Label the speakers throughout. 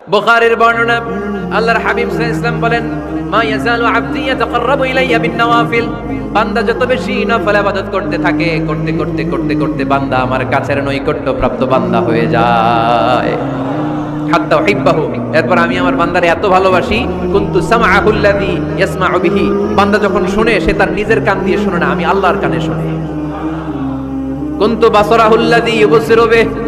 Speaker 1: বুখারীর বর্ণনা, আল্লাহর হাবিব সাল্লাল্লাহু বলেন, মা ইয়াজালু আবদি ইয়াতাকাররাবু ইলাইয়া বিন নওয়াফিল বান্দা যত বেশি নফল ইবাদত করতে থাকে, করতে করতে করতে করতে বান্দা আমার কাছের নৈকট্য প্রাপ্ত বান্দা হয়ে যায়। হাত্তা উহিব্বাহু। এরপর আমি আমার বান্দারে এত ভালোবাসি, কুনতু সামাআহুল্লাযী ইয়াসমাউ বিহি। বান্দা যখন শুনে, সে তার নিজের কান দিয়ে শুনে না, আমি আল্লাহর কানে শুনি। কুনতু বাসরাহুল্লাযী ইউবসিরু বিহি।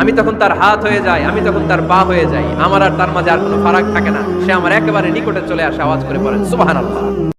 Speaker 1: আমি তখন তার হাত হয়ে যাই, আমি তখন তার পা হয়ে যাই। আমার আর তার মাঝে আর কোনো ফারাক থাকে না। সে আমার একেবারে নিকটে চলে আসে, আওয়াজ করে পড়েন সুবহানাল্লাহ।